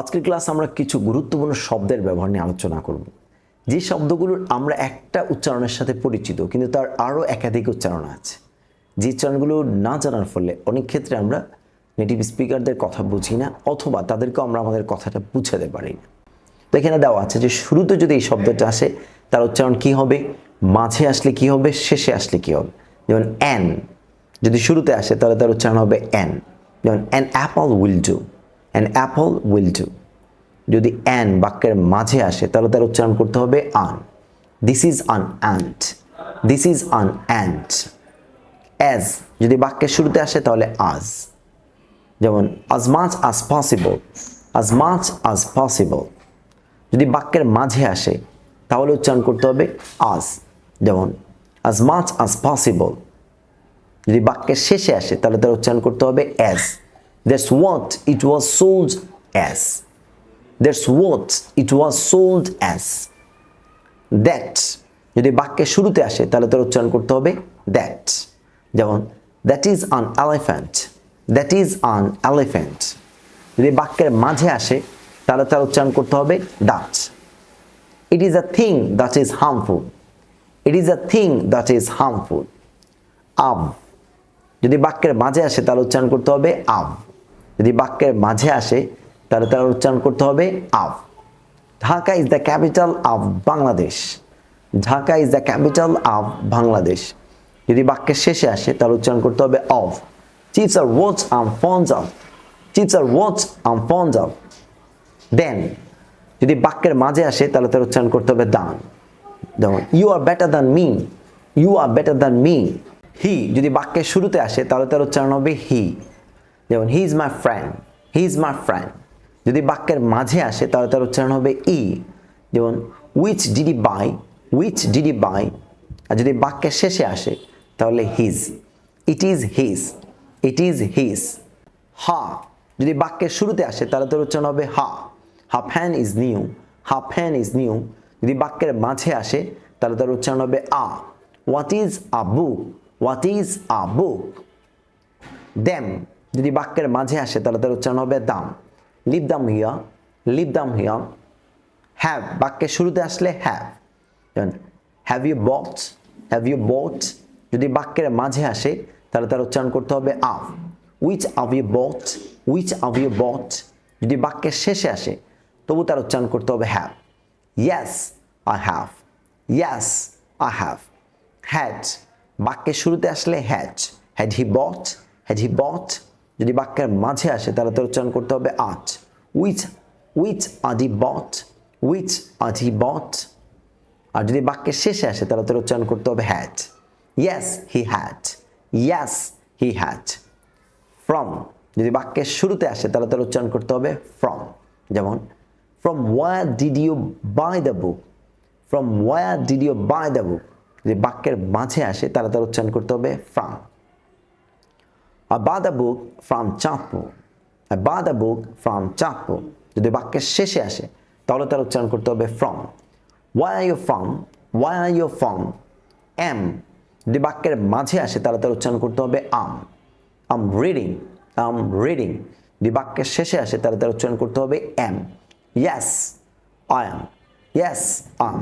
আজকের ক্লাস আমরা কিছু গুরুত্বপূর্ণ শব্দের ব্যবহার নিয়ে আলোচনা করব। যে শব্দগুলোর আমরা একটা উচ্চারণের সাথে পরিচিত, কিন্তু তার আরও একাধিক উচ্চারণ আছে। যে উচ্চারণগুলো না জানার ফলে অনেক ক্ষেত্রে আমরা নেটিভ স্পিকারদের কথা বুঝি না, অথবা তাদেরকেও আমরা আমাদের কথাটা বুঝাতে পারি না। তো এখানে দেওয়া আছে যে শুরুতে যদি এই শব্দটা আসে, তার উচ্চারণ কি হবে? মাঝে আসলে কি হবে? শেষে আসলে কি হবে? যেমন অ্যান যদি শুরুতে আসে, তাহলে তার উচ্চারণ হবে অ্যান যেমন an apple will do an apple will do যদি অ্যান বাক্যের মাঝে আসে, তাহলে তার উচ্চারণ করতে হবে an this is an ant this is an ant as যদি বাক্যের শুরুতে আসে, তাহলে আজ যেমন আজ মাছ আজ পসিবল আজ মাছ আজ পসিবল যদি বাক্যের মাঝে আসে, তাহলে উচ্চারণ করতে হবে আজ যেমন আজ মাছ আজ পসিবল যদি বাক্যের শেষে আসে, তাহলে তার উচ্চারণ করতে হবে as that's what it was sold as that's what it was sold as that যদি বাক্যের শুরুতে আসে, তাহলে তার উচ্চারণ করতে হবে দ্যাট যেমন that is an elephant that is an elephant যদি বাক্যের মাঝে আসে, তাহলে তার উচ্চারণ করতে হবে that it is a thing that is harmful it is a thing that is harmful of যদি বাক্যের মাঝে আসে, তাহলে উচ্চারণ করতে হবে আব যদি বাক্যের মাঝে আসে, তাহলে তার উচ্চারণ করতে হবে of. Dhaka is the capital of Bangladesh Dhaka is the capital of Bangladesh যদি বাক্যের শেষে আসে তাহলে উচ্চারণ করতে হবে of chips are which I'm fond of chips are which I'm fond of than যদি বাক্যের মাঝে আসে, তাহলে তার উচ্চারণ করতে হবে দান। যেমন you are better than me you are better than me he যদি বাক্যের শুরুতে আসে, তাহলে তার উচ্চারণ হবে হি যেমন he is my friend he is my friend যদি বাক্যের মাঝে আসে, তাহলে তার উচ্চারণ হবে ই। যেমন which did he buy which did he buy আর যদি বাক্যের শেষে আসে, তাহলে his it is his it is his her যদি বাক্যের শুরুতে আসে, তাহলে তার উচ্চারণ হবে her her fan is new her fan is new যদি বাক্যের মাঝে আসে, তাহলে তার উচ্চারণ হবে a what is a book what is a book them যদি বাক্যের মাঝে আসে, তাহলে তার উচ্চারণ হবে দাম। লিপ দাম হিয়া, লিপ দাম হিয়া। হ্যাভ বাক্যের শুরুতে আসলে হ্যাভ যেমন have you bought have you bought যদি বাক্যের মাঝে আসে, তাহলে তার উচ্চারণ করতে হবে have which have you bought which have you bought যদি বাক্যের শেষে আসে, তবু তার উচ্চারণ করতে হবে have yes I have yes I have had বাক্যের শুরুতে আসলে had had he bought had he bought যদি বাক্যের মাঝে আসে, তাহলে তার উচ্চারণ করতে হবে আট উইচ উইচ আদি বট উইচ আদি বট আর যদি বাক্যের শেষে আসে, তাহলে তার উচ্চারণ করতে হবে had yes he had yes he had from যদি বাক্যের শুরুতে আসে, তাহলে তার উচ্চারণ করতে হবে ফ্রম যেমন from where did you buy the book from where did you buy the book যদি বাক্যের মাঝে আসে, তাহলে তার উচ্চারণ করতে হবে from I bought a book from Chandpur I bought a book from Chandpur যদি বাক্যের শেষে আসে, তাহলে তার উচ্চারণ করতে হবে from where are you from where are you from am যদি বাক্যের মাঝে আসে, তাহলে তার উচ্চারণ করতে হবে আম আম রিডিং আম রিডিং যদি বাক্যের শেষে আসে, তাহলে তার উচ্চারণ করতে হবে am yes I am yes am